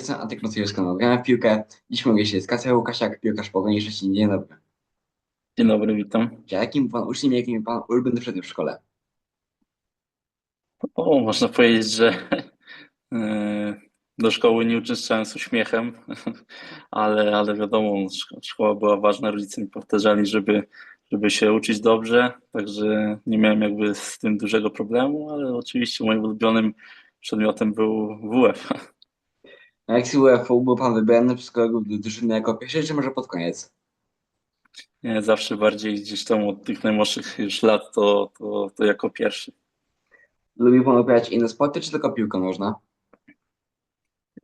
jestem Antek Maciejewska, gramy w piłkę. Dziś mogę się z Kasia Łukasiak, piłkarz Pogoni Szczecin. Dzień dobry. Dzień dobry, witam. Jakim pan uczniem, jakim pan ulubiony przedmiot w szkole? O, można powiedzieć, że e, do szkoły nie uczęszczałem z uśmiechem, ale, ale wiadomo, szko- szkoła była ważna, rodzice mi powtarzali, żeby, żeby się uczyć dobrze, także nie miałem jakby z tym dużego problemu, ale oczywiście moim ulubionym przedmiotem był WF. Na lekcji UFU był pan wybrany przez kolegów do drużyny jako pierwszy, czy może pod koniec? Nie, zawsze bardziej gdzieś tam od tych najmłodszych już lat to, to, to jako pierwszy. Lubił pan uprawiać inne sporty, czy tylko piłkę nożna?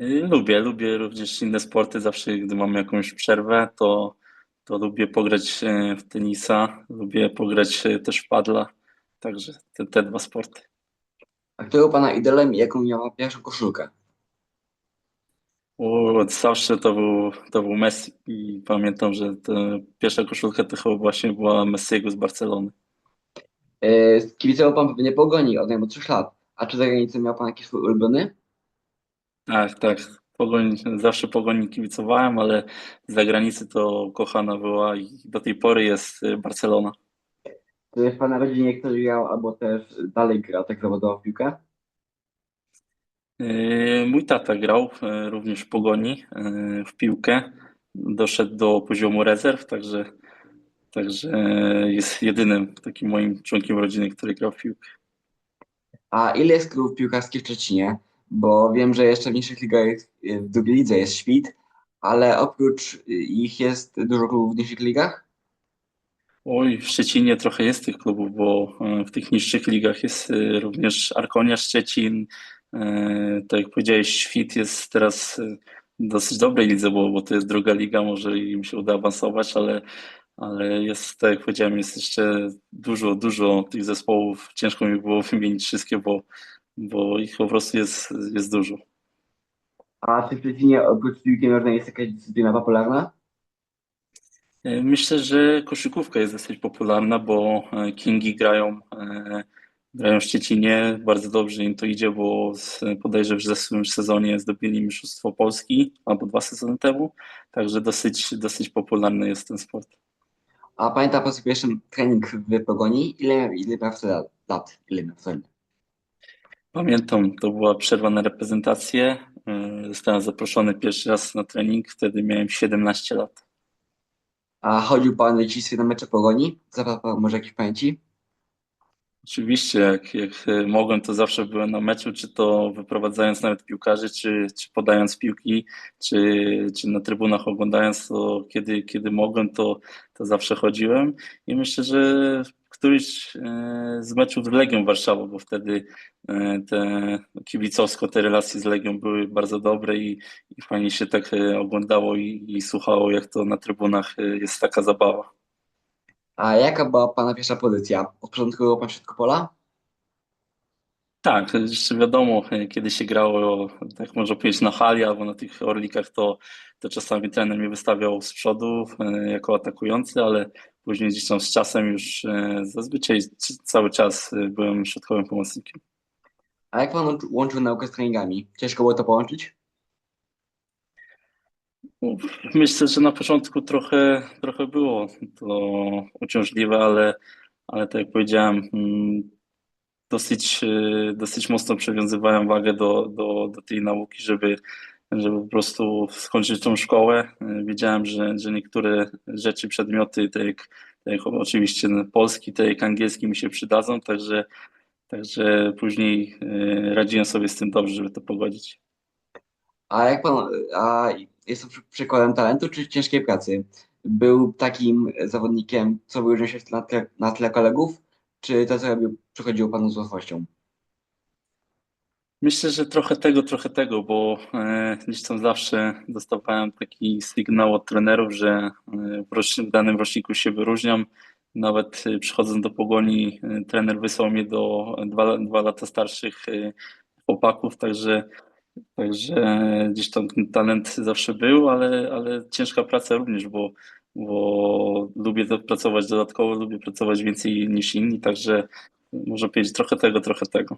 Y, Lubię, lubię również inne sporty. Zawsze, gdy mam jakąś przerwę, to, to lubię pograć e, w tenisa, lubię pograć e, też w padla. Także te, te dwa sporty. A kto był pana idolem i jaką miał pierwszą koszulkę? O, zawsze to był, to był Messi i pamiętam, że pierwsza koszulka to chyba właśnie była Messiego z Barcelony. Yy, kibicował pan pewnie Pogoni od najmłodszych lat. A czy za granicą miał pan jakiś swój ulubiony? Tak, tak. Pogoń, zawsze Pogoni kibicowałem, ale z zagranicy to kochana była i do tej pory jest e, Barcelona. Czy w pana rodzinie ktoś grał, albo też dalej gra tak zawodowo w piłkę? Yy, Mój tata grał e, również w Pogoni e, w piłkę. Doszedł do poziomu rezerw, także, także jest jedynym takim moim członkiem rodziny, który grał w piłkę. A ile jest klubów piłkarskich w Szczecinie? Bo wiem, że jeszcze w niższych ligach, w drugiej lidze jest Świt, ale oprócz ich jest dużo klubów w niższych ligach? Oj, w Szczecinie trochę jest tych klubów, bo w tych niższych ligach jest również Arkonia Szczecin. E, Tak jak powiedziałeś, Świt jest teraz e, dosyć dobrej lidze, bo, bo to jest druga liga, może im się uda awansować, ale, ale jest, tak jak powiedziałem, jest jeszcze dużo, dużo tych zespołów. Ciężko mi było wymienić wszystkie, bo, bo ich po prostu jest, jest dużo. A czy w Szczecinie oprócz piłki nożnej jest jakaś dyscyplina popularna? E, Myślę, że koszykówka jest dosyć popularna, bo Kingi grają, grają w Szczecinie. Bardzo dobrze im to idzie, bo z, bodajże w zeszłym sezonie zdobyli Mistrzostwo Polski, albo dwa sezony temu. Także dosyć, dosyć popularny jest ten sport. A pamięta swój pierwszy trening w Pogoni? Ile, ile miał wtedy lat? Ile miał wtedy? Pamiętam, to była przerwa na reprezentację. E, Zostałem zaproszony pierwszy raz na trening, wtedy miałem 17 lat. A chodził pan dzieciństwie na mecze Pogoni? Zapadł pan może jakieś pamięci? Oczywiście, jak, jak e, mogłem, to zawsze byłem na meczu, czy to wyprowadzając nawet piłkarzy, czy, czy podając piłki, czy, czy na trybunach oglądając, to kiedy, kiedy mogłem, to, to zawsze chodziłem. I myślę, że któryś e, z meczów z Legią Warszawa, bo wtedy e, te kibicowsko te relacje z Legią były bardzo dobre i, i fajnie się tak oglądało i, i słuchało, jak to na trybunach jest taka zabawa. A jaka była pana pierwsza pozycja? Od początku był pan w środku pola? Tak, jeszcze wiadomo, kiedy się grało, tak można powiedzieć, na hali albo na tych orlikach, to, to czasami trener mnie wystawiał z przodu e, jako atakujący, ale później gdzieś tam z czasem już e, zazwyczaj cały czas e, byłem środkowym pomocnikiem. A jak pan łączy- łączył naukę z treningami? Ciężko było to połączyć? Myślę, że na początku trochę, trochę było to uciążliwe, ale, ale tak jak powiedziałem, mm, dosyć, e, dosyć mocno przywiązywałem wagę do, do, do tej nauki, żeby, żeby po prostu skończyć tą szkołę. E, Wiedziałem, że, że niektóre rzeczy, przedmioty, tak jak, tak jak oczywiście polski, tak jak angielski mi się przydadzą, także, także później e, radziłem sobie z tym dobrze, żeby to pogodzić. A jak pan, a jest to przy- przykładem talentu czy ciężkiej pracy? Był takim zawodnikiem, co wyróżniał się na tle, na tle kolegów, czy to, co robił, przychodziło panu z łatwością? Myślę, że trochę tego, trochę tego, bo e, gdzieś tam zawsze dostawałem taki sygnał od trenerów, że e, w, danym roczniku się wyróżniam. Nawet e, przychodząc do Pogoni, trener wysłał mnie do dwa, dwa lata starszych chłopaków, także, także gdzieś tam ten talent zawsze był, ale, ale ciężka praca również, bo, bo lubię pracować dodatkowo, lubię pracować więcej niż inni, także można powiedzieć trochę tego, trochę tego.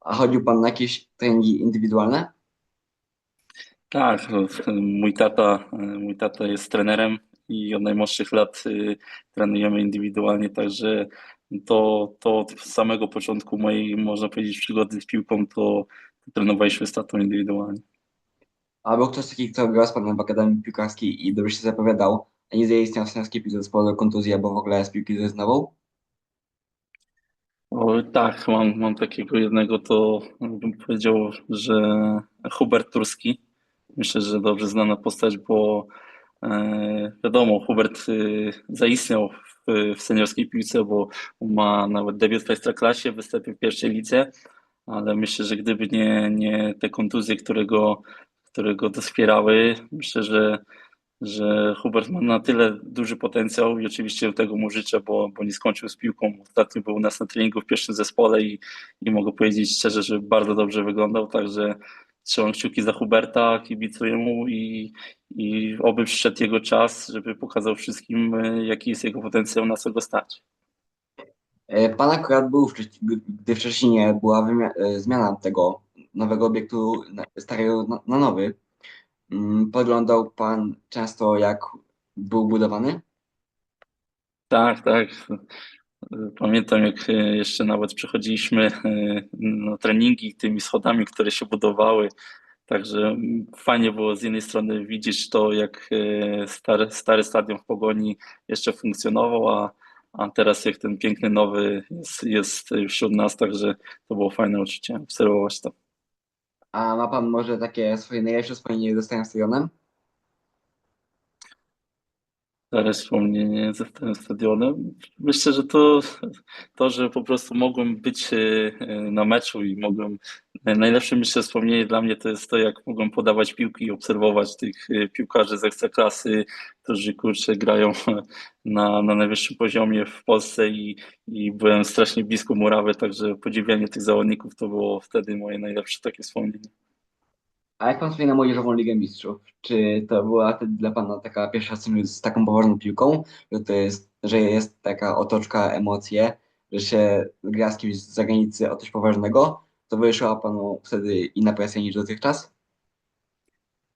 A chodził pan na jakieś treningi indywidualne? Tak, mój tata, mój tata jest trenerem i od najmłodszych lat y, trenujemy indywidualnie, także to, to od samego początku mojej, można powiedzieć, przygody z piłką, to trenowaliśmy z tatą indywidualnie. A był ktoś taki, kto grał z panem w Akademii Piłkarskiej i dobrze się zapowiadał, a nie zaistniał w seniorskiej piłce z powodu kontuzji albo w ogóle z piłki zrezygnował? O, tak, mam, mam takiego jednego, to bym powiedział, że Hubert Turski. Myślę, że dobrze znana postać, bo e, wiadomo, Hubert y, zaistniał w, w seniorskiej piłce, bo ma nawet debiut w Ekstraklasie, występy w pierwszej lidze, ale myślę, że gdyby nie, nie te kontuzje, które go, które go doskwierały, myślę, że że Hubert ma na tyle duży potencjał i oczywiście tego mu życzę, bo, bo nie skończył z piłką. Ostatnio był u nas na treningu w pierwszym zespole i, i mogę powiedzieć szczerze, że bardzo dobrze wyglądał, także trzymam kciuki za Huberta, kibicuję mu i, i oby przyszedł jego czas, żeby pokazał wszystkim, e, jaki jest jego potencjał, na co go stać. E, Pan akurat był, gdy wcześniej nie była e, zmiana tego nowego obiektu starego na, na nowy. Mm, Podglądał Pan często, jak był budowany? Tak, tak. Pamiętam, jak e, jeszcze nawet przechodziliśmy na treningi tymi schodami, które się budowały. Także mm, fajnie było z jednej strony widzieć to, jak stary, stary stadion w Pogoni jeszcze funkcjonował, a, a teraz jak ten piękny nowy jest, jest wśród nas, także to było fajne uczucie obserwować to. A ma Pan może takie swoje najlepsze wspomnienie ze starym stadionem? Stare wspomnienie ze starym stadionem. Myślę, że to, to, że po prostu mogłem być e, na meczu i mogłem. Najlepsze myślę wspomnienie dla mnie to jest to, jak mogłem podawać piłki i obserwować tych e, piłkarzy z ekstraklasy, którzy kurczę grają na, na najwyższym poziomie w Polsce i, i byłem strasznie blisko murawy, także podziwianie tych zawodników to było wtedy moje najlepsze takie wspomnienie. A jak Pan wspomina Młodzieżową Ligę Mistrzów? Czy to była dla Pana taka pierwsza styczność z taką poważną piłką, że to jest, że jest taka otoczka, emocje, że się gra z kimś z zagranicy o coś poważnego? To wyszła Panu wtedy inna presja niż dotychczas?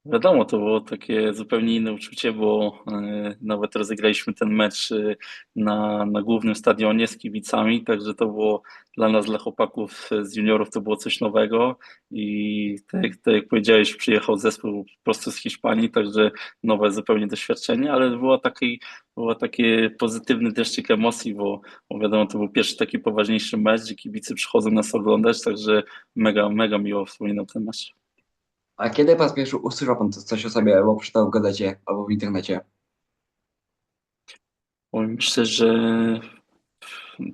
Wiadomo, to było takie zupełnie inne uczucie, bo e, nawet rozegraliśmy ten mecz e, na, na głównym stadionie z kibicami, także to było dla nas, dla chłopaków z juniorów, to było coś nowego i tak, tak jak powiedziałeś, przyjechał zespół prosto z Hiszpanii, także nowe zupełnie doświadczenie, ale było taki, było takie pozytywny deszczyk emocji, bo, bo wiadomo, to był pierwszy taki poważniejszy mecz, gdzie kibice przychodzą nas oglądać, także mega, mega miło wspominam ten mecz. A kiedy po raz pierwszy usłyszał Pan coś o sobie, albo przeczytał w gazecie, albo w internecie? Myślę, że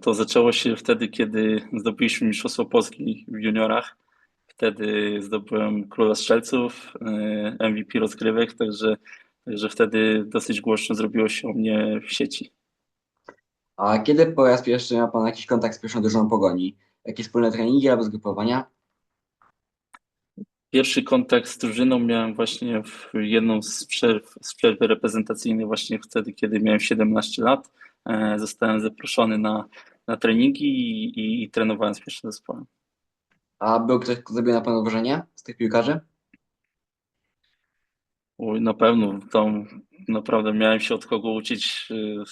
to zaczęło się wtedy, kiedy zdobyliśmy Mistrzostwo Polski w juniorach. Wtedy zdobyłem Króla Strzelców, e, MVP rozgrywek, także, także wtedy dosyć głośno zrobiło się o mnie w sieci. A kiedy po raz pierwszy miał Pan jakiś kontakt z pierwszą drużyną Pogoni? Jakieś wspólne treningi albo zgrupowania? Pierwszy kontakt z drużyną miałem właśnie w jedną z przerw, z przerwy reprezentacyjnej, właśnie wtedy, kiedy miałem 17 lat. E, Zostałem zaproszony na, na treningi i, i, i trenowałem z pierwszym zespołem. A był ktoś, kto zrobił na Pana wrażenie z tych piłkarzy? Oj, na pewno, tam naprawdę miałem się od kogo uczyć. y,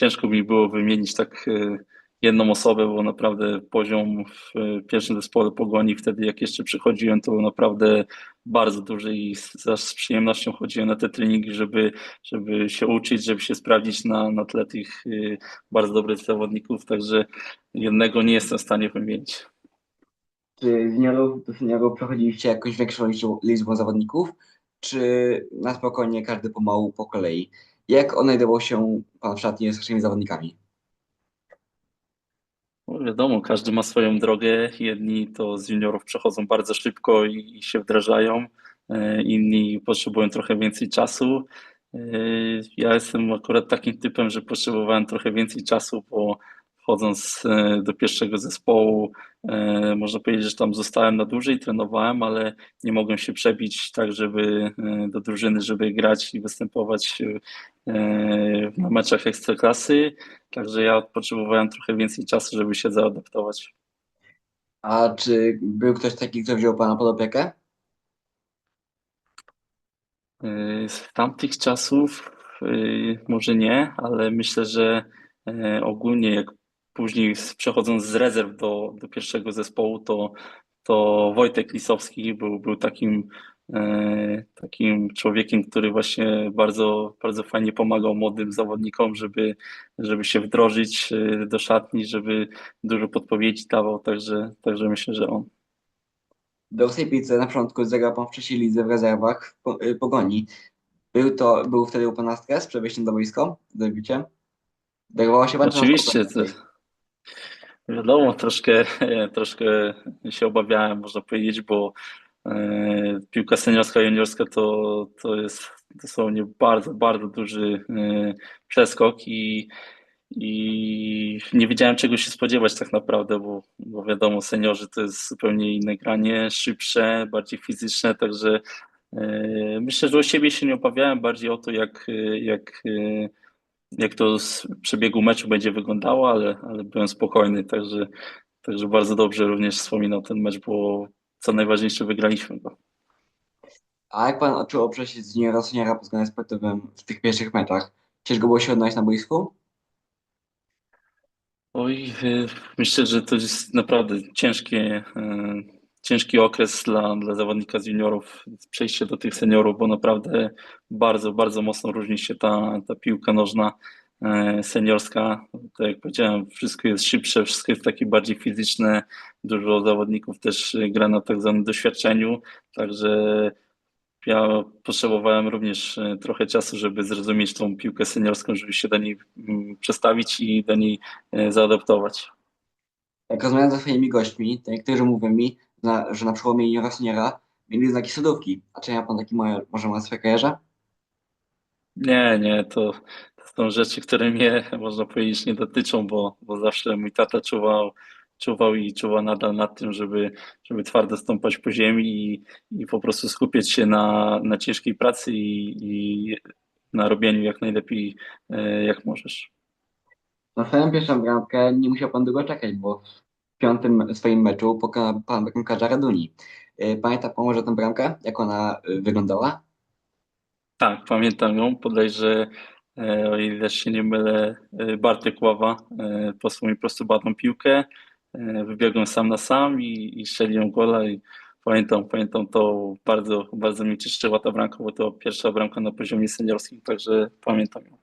Ciężko mi było wymienić tak y, jedną osobę, bo naprawdę poziom w y, pierwszym zespole Pogoni, wtedy jak jeszcze przychodziłem, to naprawdę bardzo duży i z, z przyjemnością chodziłem na te treningi, żeby, żeby się uczyć, żeby się sprawdzić na, na tle tych y, bardzo dobrych zawodników, także jednego nie jestem w stanie wymienić. Czy juniorów do seniorów przechodziliście jakąś większą liczbą, zawodników, czy na spokojnie każdy pomału po kolei? Jak odnajdował się Pan w szatni z naszymi zawodnikami? No wiadomo, każdy ma swoją drogę. Jedni to z juniorów przechodzą bardzo szybko i, się wdrażają, e, inni potrzebują trochę więcej czasu. E, Ja jestem akurat takim typem, że potrzebowałem trochę więcej czasu, bo wchodząc e, do pierwszego zespołu, można powiedzieć, że tam zostałem na dłużej, trenowałem, ale nie mogłem się przebić tak, żeby do drużyny, żeby grać i występować na meczach ekstraklasy. Także ja potrzebowałem trochę więcej czasu, żeby się zaadaptować. A czy był ktoś taki, kto wziął Pana pod opiekę? Y, Z tamtych czasów y, może nie, ale myślę, że ogólnie jak później przechodząc z rezerw do, do pierwszego zespołu, to, to Wojtek Lisowski był, był takim, takim człowiekiem, który właśnie bardzo, bardzo fajnie pomagał młodym zawodnikom, żeby, żeby się wdrożyć y, do szatni, żeby dużo podpowiedzi dawał, także, także myślę, że on. Do tej piłce na początku zagrał pan w trzeciej lidze w rezerwach y, Pogoni. Był to, był wtedy u pana stres przed wejściem do wojska, z? Denerwował się pan? Oczywiście, to? Wiadomo, troszkę, troszkę się obawiałem, można powiedzieć, bo e, piłka seniorska, juniorska to, to jest dosłownie bardzo, bardzo duży e, przeskok i, i nie wiedziałem czego się spodziewać tak naprawdę, bo, bo wiadomo, seniorzy to jest zupełnie inne granie, szybsze, bardziej fizyczne, także e, myślę, że o siebie się nie obawiałem, bardziej o to, jak, jak e, jak to z przebiegu meczu będzie wyglądało, ale, ale byłem spokojny, także, także bardzo dobrze również wspominał ten mecz, bo co najważniejsze, wygraliśmy go. A jak pan odczuwał przejść z juniora seniora pod względem sportowym w tych pierwszych meczach? Ciężko było się odnaleźć na boisku? Oj, y, myślę, że to jest naprawdę ciężkie, y, ciężki okres dla, dla zawodnika z juniorów, przejście do tych seniorów, bo naprawdę bardzo, bardzo mocno różni się ta, ta piłka nożna seniorska. Tak jak powiedziałem, wszystko jest szybsze, wszystko jest takie bardziej fizyczne. Dużo zawodników też gra na tak zwanym doświadczeniu, także ja potrzebowałem również e, trochę czasu, żeby zrozumieć tą piłkę seniorską, żeby się do niej mm, przestawić i do niej e, zaadaptować. Jak rozmawiam ze swoimi gośćmi, to niektórzy mówią mi, że na przełomie juniora seniora mieli znaki sodówki. A czy ja pan taki może ma swoje kojarze? Nie, nie, to są rzeczy, które mnie, można powiedzieć, nie dotyczą, bo, bo zawsze mój tata czuwał, czuwał i czuwa nadal nad tym, żeby, żeby twardo stąpać po ziemi i, i po prostu skupiać się na, na ciężkiej pracy i, i na robieniu jak najlepiej, e, jak możesz. Na swoją pierwszą bramkę nie musiał pan długo czekać, bo w piątym swoim meczu pokonał pan bramkarza Raduni. Y, Pamięta pan może tę bramkę? Jak ona y, wyglądała? Tak, pamiętam ją. Podejrzę, e, o ile się nie mylę, e, Bartek Ława e, posłał mi prostopadłą piłkę. E, Wybiegłem sam na sam i, i strzeliłem gola i pamiętam, pamiętam to bardzo, bardzo mi cieszyła ta bramka, bo to pierwsza bramka na poziomie seniorskim, także pamiętam ją.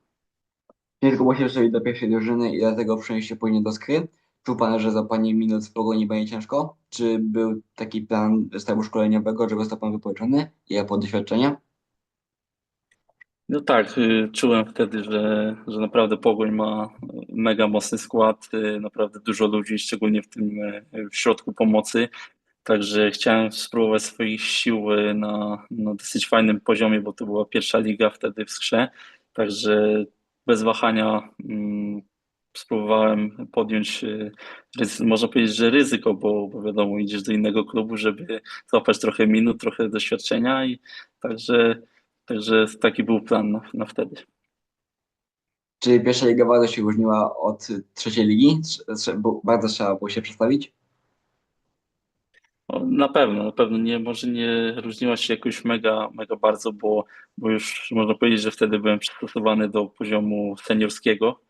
Ciężko było się do pierwszej drużyny i dlatego przenieść się później do Skry. Czuł pan, że za pani minut w pogoni będzie ciężko? Czy był taki plan stawu szkoleniowego, że został pan wypoczony i ja po doświadczenia? No tak, y, czułem wtedy, że, że naprawdę Pogoń ma mega mocny skład, y, naprawdę dużo ludzi, szczególnie w tym y, w środku pomocy. Także chciałem spróbować swoich sił na, na dosyć fajnym poziomie, bo to była pierwsza liga wtedy w Skrze. Także bez wahania mm, spróbowałem podjąć, można powiedzieć, że ryzyko, bo, bo wiadomo, idziesz do innego klubu, żeby złapać trochę minut, trochę doświadczenia i także, także taki był plan na, na wtedy. Czy pierwsza liga bardzo się różniła od trzeciej ligi? Bardzo trzeba było się przestawić? No, na pewno, na pewno nie, może nie różniła się jakoś mega, mega bardzo, bo, bo już można powiedzieć, że wtedy byłem przystosowany do poziomu seniorskiego,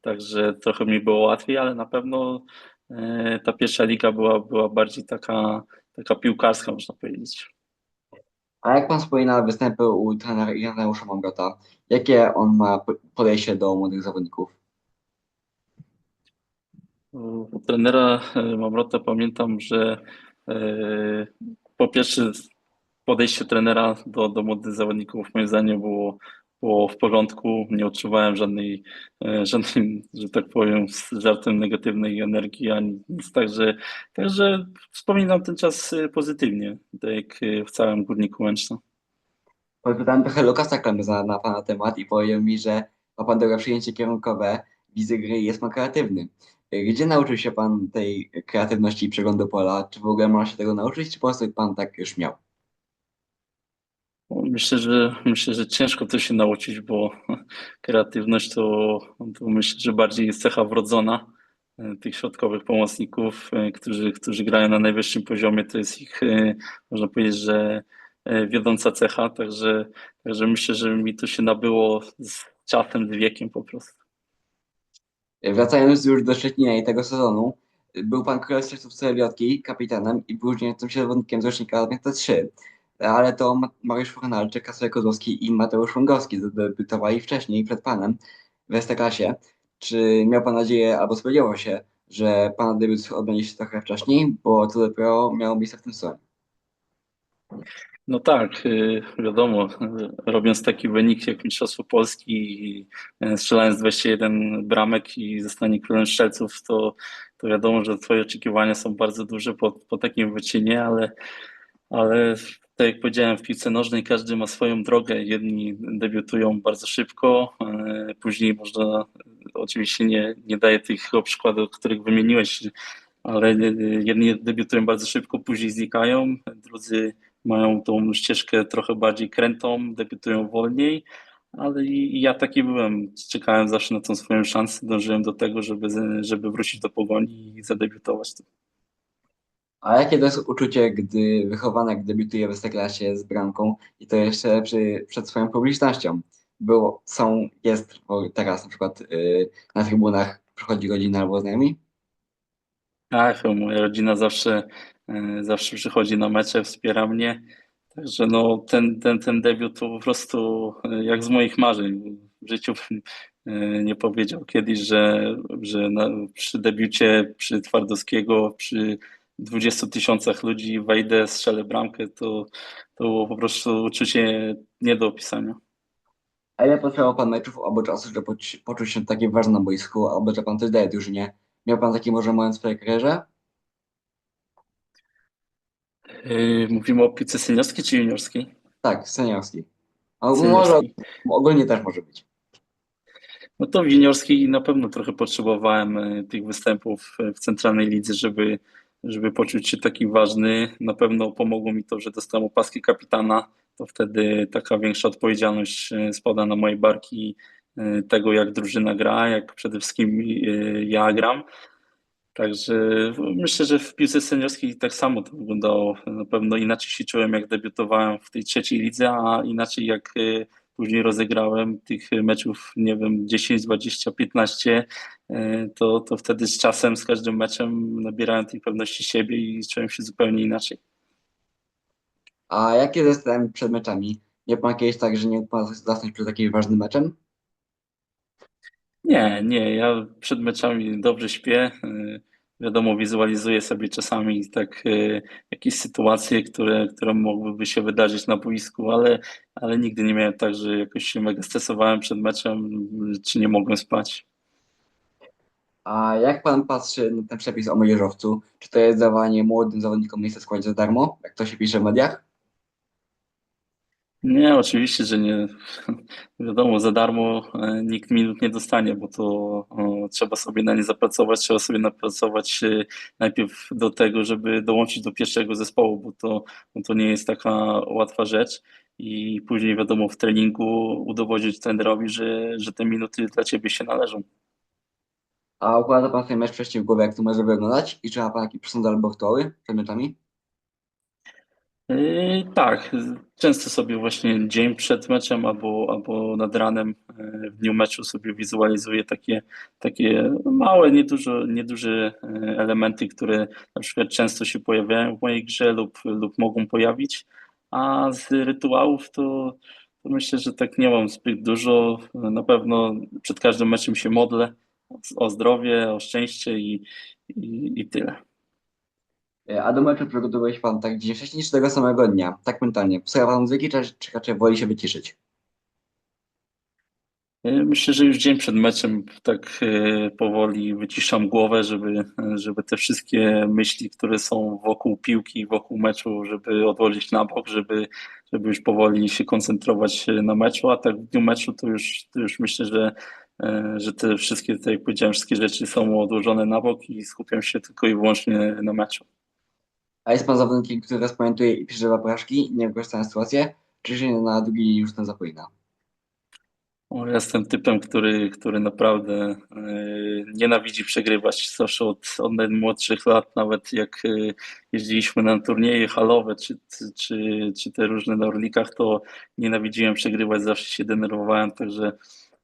także trochę mi było łatwiej, ale na pewno e, ta pierwsza liga była, była bardziej taka, taka piłkarska, można powiedzieć. A jak pan wspomina występy u trenera Ireneusza Mamrota, jakie on ma po- podejście do młodych zawodników? U trenera e, Mamrota pamiętam, że e, po pierwsze podejście trenera do, do młodych zawodników moim zdaniem było, było w porządku. Nie odczuwałem żadnej, e, żadnej, że tak powiem, żartem negatywnej energii ani nic. Także, także wspominam ten czas e, pozytywnie, tak jak e, w całym Górniku Łęczna. Podpytałem trochę Lukasa Klemza na pana temat i powiedział mi, że ma pan dobre przyjęcie kierunkowe, widzę gry jest pan kreatywny. Gdzie nauczył się pan tej kreatywności i przeglądu pola? Czy w ogóle można się tego nauczyć, czy po prostu pan tak już miał? Myślę, że myślę, że ciężko to się nauczyć, bo kreatywność to, to myślę, że bardziej jest cecha wrodzona e, tych środkowych pomocników, e, którzy, którzy grają na najwyższym poziomie. To jest ich, e, można powiedzieć, że wiodąca cecha, także, także myślę, że mi to się nabyło z czasem, z wiekiem po prostu. Wracając już do Szczecina i tego sezonu, był pan królem w Wiotki, kapitanem i później tym się zawodnikiem z rocznika Admiata 3. Ale to Ma- Mariusz Fornalczyk, Kasper Kozłowski i Mateusz Łągowski zadebiutowali wcześniej przed panem w Ekstraklasie. Czy miał pan nadzieję, albo spodziewał się, że pana debiut odbędzie się trochę wcześniej, bo to dopiero miało miejsce w tym sezonie? No tak, y, wiadomo, robiąc taki wynik jak Mistrzostwo Polski y, strzelając 21 bramek i zostanie królem strzelców, to, to wiadomo, że twoje oczekiwania są bardzo duże po, po takim wyczynie, ale, ale tak jak powiedziałem, w piłce nożnej każdy ma swoją drogę. Jedni debiutują bardzo szybko, później można, oczywiście nie, nie daję tych przykładów, których wymieniłeś, ale jedni debiutują bardzo szybko, później znikają, drudzy mają tą ścieżkę trochę bardziej krętą, debiutują wolniej, ale i, i ja taki byłem. Czekałem zawsze na tą swoją szansę, dążyłem do tego, żeby, żeby wrócić do pogoni i zadebiutować. A jakie to jest uczucie, gdy wychowanek debiutuje w Ekstraklasie z bramką i to jeszcze przy, przed swoją publicznością? Było, są, jest teraz na przykład yy, na trybunach przychodzi rodzina albo znajomi? Tak, moja rodzina zawsze, e, zawsze przychodzi na mecze, wspiera mnie. Także no, ten, ten, ten debiut to po prostu e, jak z moich marzeń. W życiu bym e, nie powiedział kiedyś, że, że na, przy debiucie, przy Twardowskiego, przy 20 tysiącach ludzi wejdę, strzelę bramkę, to, to było po prostu uczucie nie do opisania. A ile potrzebował pan meczów albo czasu, żeby poczuć, poczuć się takie ważne na boisku, albo że pan coś daje drużynie? Miał pan taki może moment w swojej karierze? Yy, mówimy o piłce seniorskiej czy juniorskiej? Tak, seniorski. A może Seniorskiej. ogólnie też może być. No to w juniorskiej na pewno trochę potrzebowałem e, tych występów w centralnej lidze, żeby, żeby poczuć się taki ważny. Na pewno pomogło mi to, że dostałem opaskę kapitana. To wtedy taka większa odpowiedzialność e, spada na moje barki e, tego, jak drużyna gra, jak przede wszystkim ja gram. Także myślę, że w piłce seniorskiej tak samo to wyglądało. Na pewno inaczej się czułem, jak debiutowałem w tej trzeciej lidze, a inaczej jak e, później rozegrałem tych meczów, nie wiem, 10, 20, 15, to, to wtedy z czasem, z każdym meczem nabierałem tej pewności siebie i czułem się zupełnie inaczej. A jakie zestawiam przed meczami? Nie pan kiedyś tak, że nie pan zasnąć przed takim ważnym meczem? Nie, nie, ja przed meczami dobrze śpię. Wiadomo, wizualizuję sobie czasami tak y, jakieś sytuacje, które, które mogłyby się wydarzyć na boisku, ale, ale nigdy nie miałem tak, że jakoś się mega stresowałem przed meczem, czy nie mogłem spać. A jak pan patrzy na ten przepis o młodzieżowcu? Czy to jest dawanie młodym zawodnikom miejsca w składzie za darmo, jak to się pisze w mediach? Nie, oczywiście, że nie. Wiadomo, za darmo e, nikt minut nie dostanie, bo to o, trzeba sobie na nie zapracować, trzeba sobie napracować e, najpierw do tego, żeby dołączyć do pierwszego zespołu, bo to, bo to nie jest taka łatwa rzecz. I później, wiadomo, w treningu udowodnić trenerowi, że, że te minuty dla ciebie się należą. A układa pan sobie mecz wcześniej w głowie, jak to może wyglądać? I czy ma pan jakiś przesąd albo rytuały przed meczami? Yy, Tak, często sobie właśnie dzień przed meczem albo, albo nad ranem yy, w dniu meczu sobie wizualizuję takie, takie małe, nieduże, nieduże yy, elementy, które na przykład często się pojawiają w mojej grze lub, lub mogą pojawić. A z rytuałów to, to myślę, że tak nie mam zbyt dużo. Na pewno przed każdym meczem się modlę o zdrowie, o szczęście i, i, i tyle. E, A do meczu przygotowuje się pan tak dzień wcześniej, czy tego samego dnia? Tak mentalnie. Słucha pan muzyki, czy, czy raczej woli się wyciszyć? E, Myślę, że już dzień przed meczem tak e, powoli wyciszam głowę, żeby, żeby te wszystkie myśli, które są wokół piłki, wokół meczu, żeby odłożyć na bok, żeby, żeby już powoli się koncentrować na meczu, a tak w dniu meczu to już, to już myślę, że, że te wszystkie, tak jak powiedziałem, wszystkie rzeczy są odłożone na bok i skupiam się tylko i wyłącznie na meczu. A jest pan zawodnikiem, który rozpamiętuje i przeżywa porażki nie wykorzysta sytuację, czy się na drugi już ten zapomina? Ja jestem typem, który, który naprawdę yy, nienawidzi przegrywać. Zawsze od, od najmłodszych lat, nawet jak yy, jeździliśmy na turnieje halowe czy, czy, czy te różne na orlikach, to nienawidziłem przegrywać, zawsze się denerwowałem, także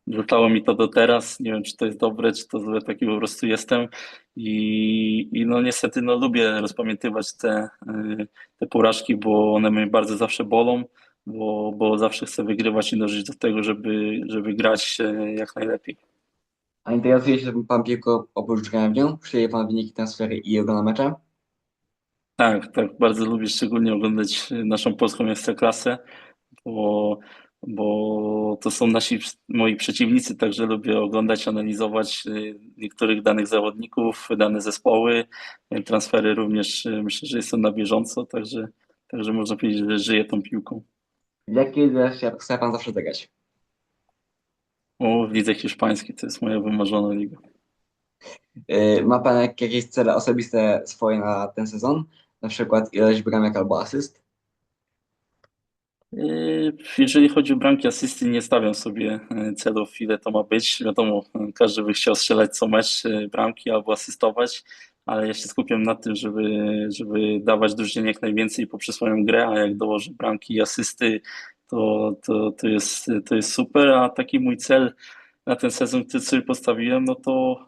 rzucało mi to do teraz. Nie wiem, czy to jest dobre, czy to złe, taki po prostu jestem. I, i no niestety no, lubię rozpamiętywać te, yy, te porażki, bo one mnie bardzo zawsze bolą bo, bo zawsze chcę wygrywać i dążyć do tego, żeby, żeby grać e, jak najlepiej. A interesuje się pan piłką oprócz grania w nią? Pan wyniki transfery i ogląda mecze? Tak, tak, bardzo lubię szczególnie oglądać naszą polską ekstraklasę, bo, bo to są nasi, moi przeciwnicy, także lubię oglądać, analizować e, niektórych danych zawodników, dane zespoły, e, transfery również myślę, że jestem na bieżąco, także, także można powiedzieć, że żyję tą piłką. W jakiej lidze chce pan zawsze zagrać? O, w lidze hiszpańskiej to jest moja wymarzona liga. Ma pan jak- jakieś cele osobiste swoje na ten sezon? Na przykład ilość bramek albo asyst? Yy, Jeżeli chodzi o bramki, asysty, nie stawiam sobie yy, celów, ile to ma być. Wiadomo, każdy by chciał strzelać co mecz yy, bramki albo asystować, ale ja się skupiam na tym, żeby, żeby dawać drużynie jak najwięcej poprzez swoją grę, a jak dołożę bramki i asysty, to, to, to, jest, to jest super. A taki mój cel na ten sezon, który sobie postawiłem, no to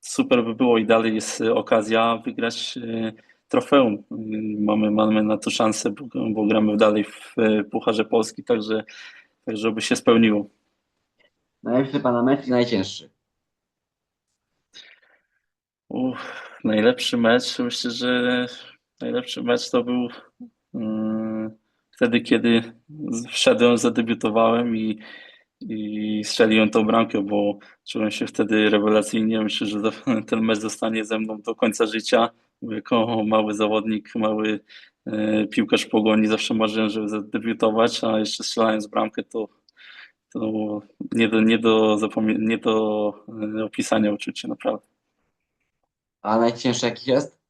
super by było i dalej jest okazja wygrać trofeum. Yy, Mamy, mamy na to szansę, bo, bo gramy dalej w Pucharze Polski, także, tak żeby się spełniło. Najlepszy pana mecz i najcięższy. Uff, najlepszy mecz, myślę, że najlepszy mecz to był mm, wtedy, kiedy wszedłem, zadebiutowałem i, i strzeliłem tą bramkę, bo czułem się wtedy rewelacyjnie. Myślę, że ten mecz zostanie ze mną do końca życia. Jako mały zawodnik, mały e, piłkarz Pogoni zawsze marzyłem, żeby zadebiutować, a jeszcze strzelając bramkę to, to nie do, nie do, zapomie- nie do e, opisania uczucie, naprawdę. A najcięższy jaki jest?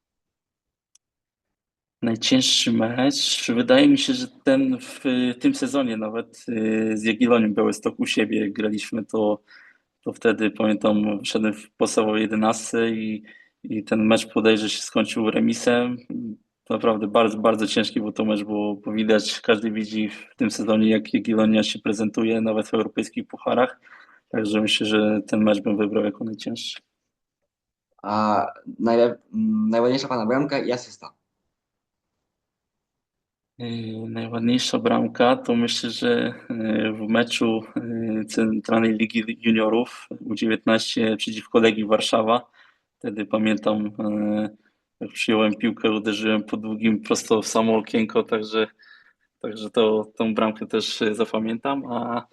Najcięższy mecz. Wydaje mi się, że ten w tym sezonie nawet y, z Jagiellonią Białystok u siebie graliśmy, to, to wtedy pamiętam, wszedłem w podstawowej 11 i, i ten mecz bodajże się skończył remisem. Naprawdę bardzo, bardzo ciężki był to mecz, bo, bo widać, każdy widzi w tym sezonie, jak Jagiellonia się prezentuje, nawet w europejskich pucharach. Także myślę, że ten mecz bym wybrał jako najcięższy. A najlep- m, najładniejsza pana bramka i asysta. Yy, Najładniejsza bramka to myślę, że yy, w meczu yy, Centralnej Ligi Juniorów U19 przeciwko Legii Warszawa. Wtedy pamiętam, yy, jak przyjąłem piłkę, uderzyłem po długim prosto w samo okienko, także, także to, tą bramkę też yy, zapamiętam. A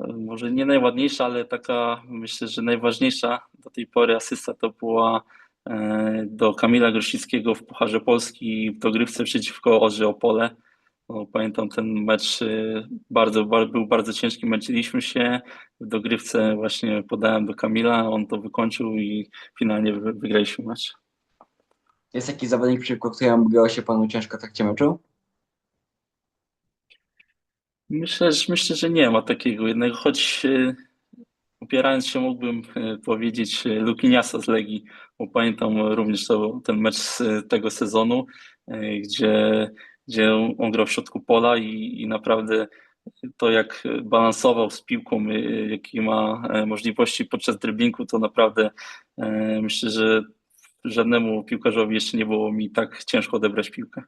yy, może nie najładniejsza, ale taka myślę, że najważniejsza do tej pory asysta to była do Kamila Grosickiego w Pucharze Polski w dogrywce przeciwko Odrze Opole. Pamiętam ten mecz y, bardzo, bar- był bardzo ciężki, męczyliśmy się. W dogrywce właśnie podałem do Kamila, on to wykończył i finalnie wy- wygraliśmy mecz. Jest jakiś zawodnik, przeciwko któremu grało się panu ciężko w trakcie meczu? Myślę, że, myślę, że nie ma takiego jednego, choć y, opierając się mógłbym y, powiedzieć y, Lukiniasa z Legii, bo pamiętam również to, ten mecz z y, tego sezonu, y, gdzie, gdzie on grał w środku pola i, i naprawdę to jak balansował z piłką, y, jakie ma e, możliwości podczas driblingu, to naprawdę e, myślę, że żadnemu piłkarzowi jeszcze nie było mi tak ciężko odebrać piłkę.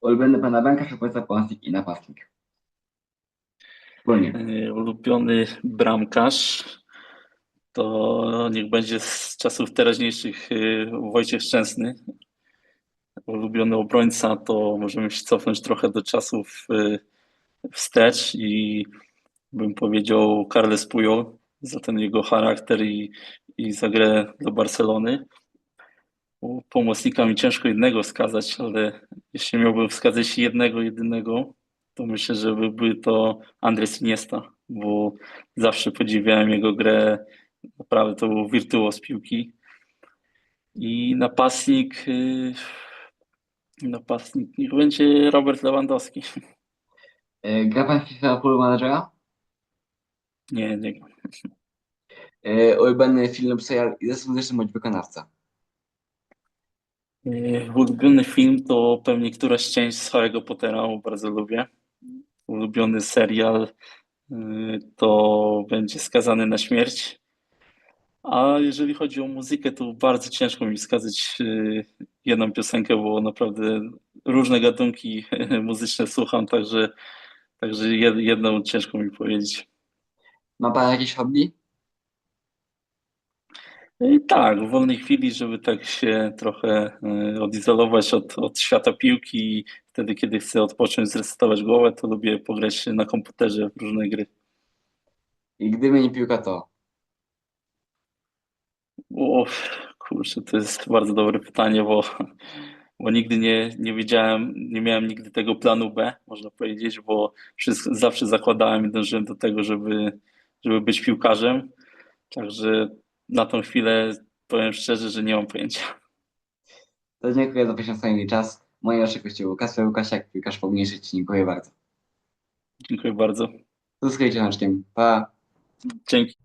Ulubiony pana bramkarz, obrońca, pomocnik i napastnik. Wspólnie. E, Ulubiony bramkarz to niech będzie z czasów teraźniejszych y, Wojciech Szczęsny. Ulubiony obrońca to możemy się cofnąć trochę do czasów y, wstecz i bym powiedział Carles Puyol za ten jego charakter i, i za grę do Barcelony. Pomocnika mi ciężko jednego wskazać, ale jeśli miałbym wskazać jednego, jedynego, to myślę, że byłby to Andres Iniesta, bo zawsze podziwiałem jego grę. Naprawdę to był wirtuoz piłki. I napastnik, yy, napastnik niech będzie Robert Lewandowski. E, Gra pan w FIFA Pool Managera? Nie, nie. E, ulubiony film lub serial i muzyczny bądź wykonawca. Yy, Ulubiony film to pewnie któraś część z Harry'ego Pottera, bo bardzo lubię. Ulubiony serial yy, to będzie Skazany na śmierć. A jeżeli chodzi o muzykę, to bardzo ciężko mi wskazać jedną piosenkę, bo naprawdę różne gatunki muzyczne słucham, także, także jed- jedną ciężko mi powiedzieć. Ma pan jakieś hobby? I tak, w wolnej chwili, żeby tak się trochę e, odizolować od, od świata piłki i wtedy, kiedy chcę odpocząć, zresetować głowę, to lubię pograć na komputerze w różne gry. I gdyby nie piłka, to O, kurczę, to jest bardzo dobre pytanie, bo, bo nigdy nie, nie wiedziałem, nie miałem nigdy tego planu B, można powiedzieć, bo wszystko, zawsze zakładałem i dążyłem do tego, żeby, żeby być piłkarzem. Także na tą chwilę powiem szczerze, że nie mam pojęcia. to dziękuję za poświęcony czas. Moje oczy kościół Kasper Łukasiak, piłkarz pomniejszy. Dziękuję bardzo. Dziękuję bardzo. Do skrycia Pa. Dzięki.